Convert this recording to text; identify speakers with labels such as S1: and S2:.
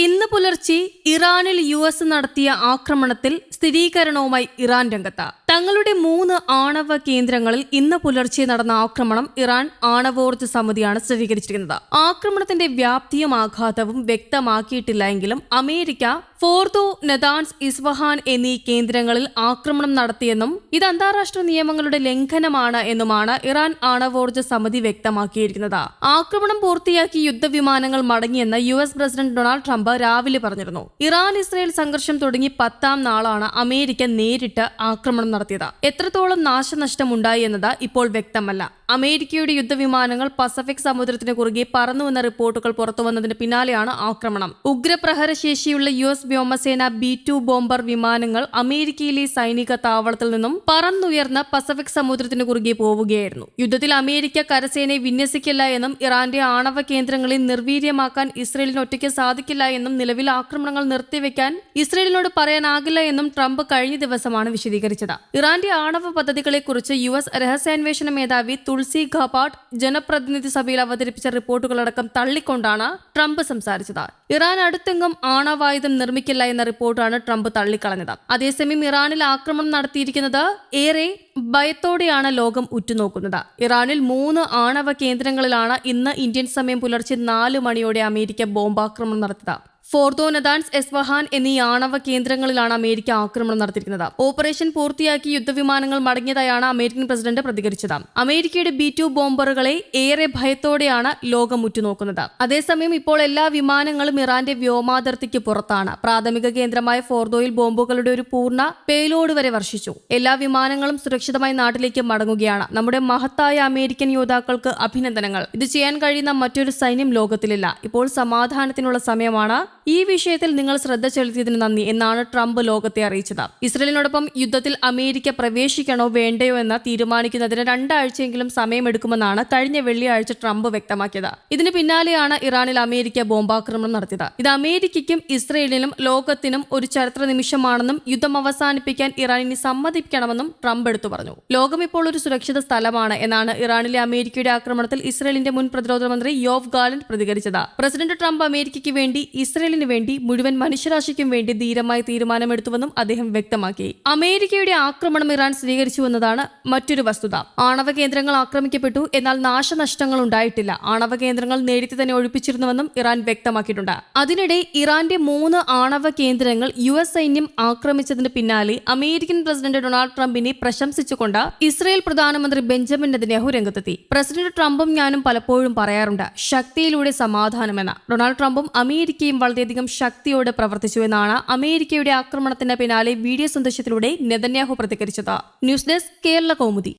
S1: ഇന്ന് പുലർച്ചെ ഇറാനിൽ യു എസ് നടത്തിയ ആക്രമണത്തിൽ സ്ഥിരീകരണവുമായി ഇറാൻ രംഗത്ത്. തങ്ങളുടെ മൂന്ന് ആണവ കേന്ദ്രങ്ങളിൽ ഇന്ന് പുലർച്ചെ നടന്ന ആക്രമണം ഇറാൻ ആണവോർജ സമിതിയാണ് സ്ഥിരീകരിച്ചിരിക്കുന്നത്. ആക്രമണത്തിന്റെ വ്യാപ്തിയും ആഘാതവും വ്യക്തമാക്കിയിട്ടില്ല എങ്കിലും അമേരിക്ക ഫോർദോ നദാൻസ് ഇസ്വഹാൻ എന്നീ കേന്ദ്രങ്ങളിൽ ആക്രമണം നടത്തിയെന്നും ഇത് അന്താരാഷ്ട്ര നിയമങ്ങളുടെ ലംഘനമാണ് എന്നുമാണ് ഇറാൻ ആണവോർജ സമിതി വ്യക്തമാക്കിയിരിക്കുന്നത്. ആക്രമണം പൂർത്തിയാക്കി യുദ്ധവിമാനങ്ങൾ മടങ്ങിയെന്ന് U S president Donald Trump രാവിലെ പറഞ്ഞിരുന്നു. ഇറാൻ ഇസ്രയേൽ സംഘർഷം തുടങ്ങി പത്താം നാളാണ് അമേരിക്ക നേരിട്ട് ആക്രമണം നടത്തിയത്. എത്രത്തോളം നാശനഷ്ടമുണ്ടായി എന്നത് ഇപ്പോൾ വ്യക്തമല്ല. അമേരിക്കയുടെ യുദ്ധവിമാനങ്ങൾ പസഫിക് സമുദ്രത്തിന് കുറുകെ പറന്നുവെന്ന റിപ്പോർട്ടുകൾ പുറത്തുവന്നതിന് പിന്നാലെയാണ് ആക്രമണം. ഉഗ്രപ്രഹരശേഷിയുള്ള യു എസ് വ്യോമസേന ബി ടു ബോംബർ വിമാനങ്ങൾ അമേരിക്കയിലെ സൈനിക താവളത്തിൽ നിന്നും പറന്നുയർന്ന പസഫിക് സമുദ്രത്തിന് കുറുകെ പോവുകയായിരുന്നു. യുദ്ധത്തിൽ അമേരിക്ക കരസേനയെ വിന്യസിക്കില്ല എന്നും ഇറാന്റെ ആണവ കേന്ദ്രങ്ങളെ നിർവീര്യമാക്കാൻ ഇസ്രയേലിന് ഒറ്റയ്ക്ക് സാധിക്കില്ല എന്നും നിലവിൽ ആക്രമണങ്ങൾ നിർത്തിവെക്കാൻ ഇസ്രയേലിനോട് പറയാനാകില്ല എന്നും ട്രംപ് കഴിഞ്ഞ ദിവസമാണ് വിശദീകരിച്ചത്. ഇറാന്റെ ആണവ പദ്ധതികളെക്കുറിച്ച് യു എസ് രഹസ്യാന്വേഷണ മേധാവി തുൾസി ഖപാട്ട് ജനപ്രതിനിധി സഭയിൽ അവതരിപ്പിച്ച റിപ്പോർട്ടുകളടക്കം തള്ളിക്കൊണ്ടാണ് ട്രംപ് സംസാരിച്ചത്. ഇറാൻ അടുത്തെങ്കും ആണവായുധം നിർമ്മിക്കില്ല എന്ന റിപ്പോർട്ടാണ് ട്രംപ് തള്ളിക്കളഞ്ഞത്. അതേസമയം ഇറാനിൽ ആക്രമണം നടത്തിയിരിക്കുന്നത് ഏറെ ഭയത്തോടെയാണ് ലോകം ഉറ്റുനോക്കുന്നത്. ഇറാനിൽ മൂന്ന് ആണവ കേന്ദ്രങ്ങളിലാണ് ഇന്ന് ഇന്ത്യൻ സമയം പുലർച്ചെ നാല് മണിയോടെ അമേരിക്ക ബോംബാക്രമണം നടത്തിയത്. ഫോർദോ നദാൻസ് എസ്വഹാൻ എന്നീ ആണവ കേന്ദ്രങ്ങളിലാണ് അമേരിക്ക ആക്രമണം നടത്തിയിരിക്കുന്നത്. ഓപ്പറേഷൻ പൂർത്തിയാക്കി യുദ്ധവിമാനങ്ങൾ മടങ്ങിയതായാണ് അമേരിക്കൻ പ്രസിഡന്റ് പ്രതികരിച്ചത്. അമേരിക്കയുടെ ബി ടു ബോംബറുകളെ ഏറെ ഭയത്തോടെയാണ് ലോകം ഉറ്റുനോക്കുന്നത്. അതേസമയം ഇപ്പോൾ എല്ലാ വിമാനങ്ങളും ഇറാന്റെ വ്യോമാതിർത്തിക്ക് പുറത്താണ്. പ്രാഥമിക കേന്ദ്രമായ ഫോർദോയിൽ ബോംബുകളുടെ ഒരു പൂർണ പേലോഡ് വരെ വർഷിച്ചു. എല്ലാ വിമാനങ്ങളും സുരക്ഷിതമായി നാട്ടിലേക്ക് മടങ്ങുകയാണ്. നമ്മുടെ മഹത്തായ അമേരിക്കൻ യോദ്ധാക്കൾക്ക് അഭിനന്ദനങ്ങൾ. ഇത് ചെയ്യാൻ കഴിയുന്ന മറ്റൊരു സൈന്യം ലോകത്തിലില്ല. ഇപ്പോൾ സമാധാനത്തിനുള്ള സമയമാണ് ഈ വിഷയത്തിൽ നിങ്ങൾ ശ്രദ്ധ ചെലുത്തിയതിന് നന്ദി എന്നാണ് ട്രംപ് ലോകത്തെ അറിയിച്ചത്. ഇസ്രയേലിനോടൊപ്പം യുദ്ധത്തിൽ അമേരിക്ക പ്രവേശിക്കണോ വേണ്ടയോ എന്ന് തീരുമാനിക്കുന്നതിന് രണ്ടാഴ്ചയെങ്കിലും സമയമെടുക്കുമെന്നാണ് കഴിഞ്ഞ വെള്ളിയാഴ്ച ട്രംപ് വ്യക്തമാക്കിയത്. ഇതിന് പിന്നാലെയാണ് ഇറാനിൽ അമേരിക്ക ബോംബാക്രമണം നടത്തിയത്. ഇത് അമേരിക്കയ്ക്കും ഇസ്രയേലിനും ലോകത്തിനും ഒരു ചരിത്ര നിമിഷമാണെന്നും യുദ്ധം അവസാനിപ്പിക്കാൻ ഇറാനിനെ സമ്മതിക്കണമെന്നും ട്രംപ് എടുത്തു പറഞ്ഞു. ലോകം ഇപ്പോൾ ഒരു സുരക്ഷിത സ്ഥലമാണ് എന്നാണ് ഇറാനിലെ അമേരിക്കയുടെ ആക്രമണത്തിൽ ഇസ്രയേലിന്റെ മുൻ പ്രതിരോധ മന്ത്രി യോവ് ഗാലന്റ് പ്രതികരിച്ചത്. പ്രസിഡന്റ് ട്രംപ് അമേരിക്കയ്ക്ക് വേണ്ടി ഇസ്രയേലിന് വേണ്ടി മുഴുവൻ മനുഷ്യരാശിക്കും വേണ്ടി ധീരമായി തീരുമാനമെടുത്തുവെന്നും അദ്ദേഹം വ്യക്തമാക്കി. അമേരിക്കയുടെ ആക്രമണം ഇറാൻ സ്വീകരിച്ചുവെന്നതാണ് മറ്റൊരു വസ്തുത. ആണവ കേന്ദ്രങ്ങൾ ആക്രമിക്കപ്പെട്ടു എന്നാൽ നാശനഷ്ടങ്ങൾ ഉണ്ടായിട്ടില്ല. ആണവ കേന്ദ്രങ്ങൾ നേരത്തെ തന്നെ ഒഴിപ്പിച്ചിരുന്നുവെന്നും ഇറാൻ വ്യക്തമാക്കിയിട്ടുണ്ട്. അതിനിടെ ഇറാന്റെ മൂന്ന് ആണവ കേന്ദ്രങ്ങൾ യു എസ് സൈന്യം ആക്രമിച്ചതിന് പിന്നാലെ അമേരിക്കൻ പ്രസിഡന്റ് ഡൊണാൾഡ് ട്രംപിനെ പ്രശംസിച്ചുകൊണ്ട് ഇസ്രയേൽ പ്രധാനമന്ത്രി ബെഞ്ചമിൻ നെതന്യാഹു രംഗത്തെത്തി. പ്രസിഡന്റ് ട്രംപും ഞാനും പലപ്പോഴും പറയാറുണ്ട് ശക്തിയിലൂടെ സമാധാനമെന്ന്. ഡൊണാൾഡ് ട്രംപും അമേരിക്കയും വളരെയധികം ശക്തിയോടെ പ്രവർത്തിച്ചു എന്നാണ് അമേരിക്കയുടെ ആക്രമണത്തിന് പിന്നാലെ വീഡിയോ സന്ദേശത്തിലൂടെ നെതന്യാഹു പ്രതികരിച്ചത്. News desk Kerala Kaumudi.